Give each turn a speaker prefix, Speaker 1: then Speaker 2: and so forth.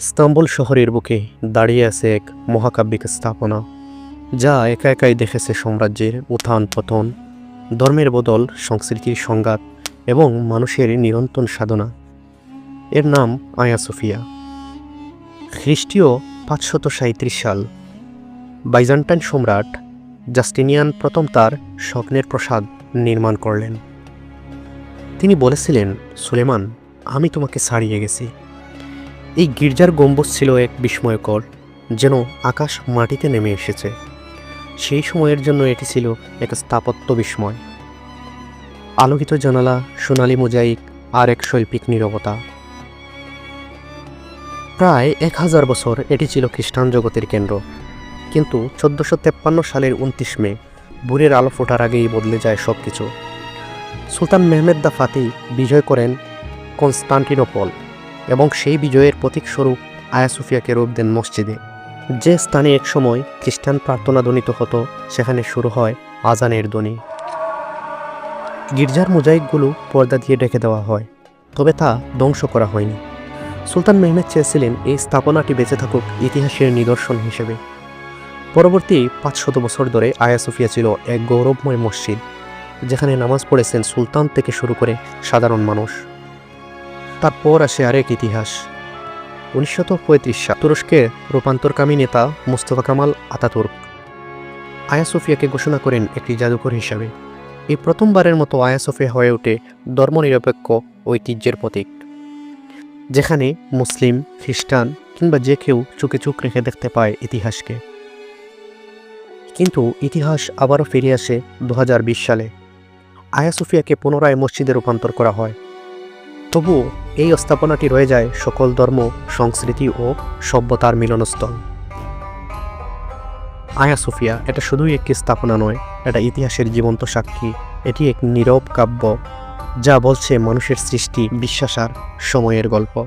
Speaker 1: Istanbul শহরের বুকে দাঁড়িয়ে আছে এক মহাকাব্যিক স্থাপনা, যা একা একাই দেখেছে সাম্রাজ্যের উত্থান পতন, ধর্মের বদল, সংস্কৃতির সংঘাত এবং মানুষের নিরন্তর সাধনা। এর নাম আয়া সোফিয়া। খ্রিস্টীয় পাঁচশত সাঁত্রিশ সাল, বাইজান্টাইন সম্রাট জাস্টিনিয়ান প্রথম তার স্বপ্নের প্রসাদ নির্মাণ করলেন। তিনি বলেছিলেন, সুলেমান, আমি তোমাকে ছাড়িয়ে গেছি। এই গির্জার গম্বুজ ছিল এক বিস্ময়কর, যেন আকাশ মাটিতে নেমে এসেছে। সেই সময়ের জন্য এটি ছিল এক স্থাপত্য বিস্ময়। আলোকিত জানালা, সোনালি মোজাইক আর এক শৈল্পিক নীরবতা। প্রায় এক হাজার বছর এটি ছিল খ্রিস্টান জগতের কেন্দ্র, কিন্তু চোদ্দোশো তেপ্পান্ন সালের উনত্রিশ মে, ভোরের আলো ফোটার আগেই বদলে যায় সব কিছু সুলতান মেহমেদ দা ফাতি বিজয় করেন কনস্টান্টিনোপল। এবং সেই বিজয়ের প্রতীকস্বরূপ আয়া সুফিয়াকে রূপ দেন মসজিদে। যে স্থানে একসময় খ্রিস্টান প্রার্থনা ধ্বনিত হতো, সেখানে শুরু হয় আজানের ধ্বনি। গির্জার মোজাইকগুলো পর্দা দিয়ে ঢেকে দেওয়া হয়, তবে তা ধ্বংস করা হয়নি। সুলতান মেহমেদ চেয়েছিলেন এই স্থাপনাটি বেঁচে থাকুক ইতিহাসের নিদর্শন হিসেবে। পরবর্তী পাঁচশত বছর ধরে আয়া সুফিয়া ছিল এক গৌরবময় মসজিদ, যেখানে নামাজ পড়েছেন সুলতান থেকে শুরু করে সাধারণ মানুষ। তারপর আসে আরেক ইতিহাস। উনিশশো পঁয়ত্রিশ সাল তুরস্কের রূপান্তরকামী নেতা মুস্তফা কামাল আতাতুর্ক। আয়া সোফিয়াকে ঘোষণা করেন একটি জাদুঘর হিসাবে। এই প্রথমবারের মতো আয়া সোফিয়া হয়ে ওঠে ধর্মনিরপেক্ষ ঐতিহ্যের প্রতীক। যেখানে মুসলিম, খ্রিস্টান কিংবা যে কেউ চোখে চোখ রেখে দেখতে পায় ইতিহাসকে। কিন্তু ইতিহাস আবারও ফিরে আসে দু হাজার বিশ সালে। আয়া সোফিয়াকে পুনরায় মসজিদে রূপান্তর করা হয়। তবুও এই স্থাপনাটি রয়ে যায় সকল ধর্ম, সংস্কৃতি ও সভ্যতার মিলনস্থল। আয়া সুফিয়া, এটা শুধুই একটি স্থাপনা নয়, এটা ইতিহাসের জীবন্ত সাক্ষী। এটি এক নীরব কাব্য, যা বলছে মানুষের সৃষ্টি, বিশ্বাস আর সময়ের গল্প।